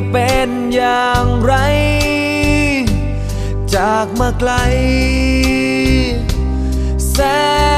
จะเป็นอย่างไร จากมาไกลแสน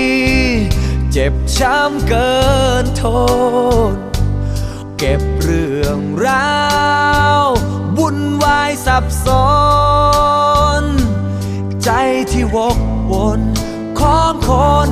เจ็บช้ำเกินทน เก็บเรื่องราววุ่นวายสับสน ใจที่วกวนของคน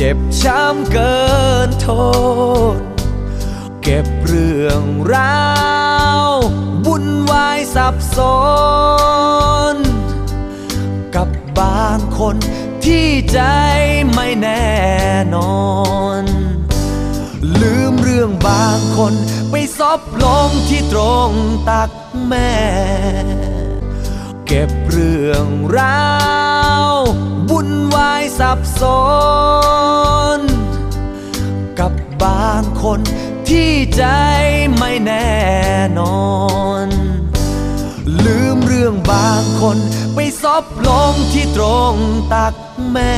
เจ็บช้ำเกินโทนเก็บเรื่องราววุ่นวายสับสน กับบางคนที่ใจไม่แน่นอน ลืมเรื่องบางคนไปซบลงที่ตรงตักแม่ เก็บเรื่องราววุ่นวายสับสน คนที่ใจไม่แน่นอน ลืมเรื่องบางคนไปซบลงที่ตรงตักแม่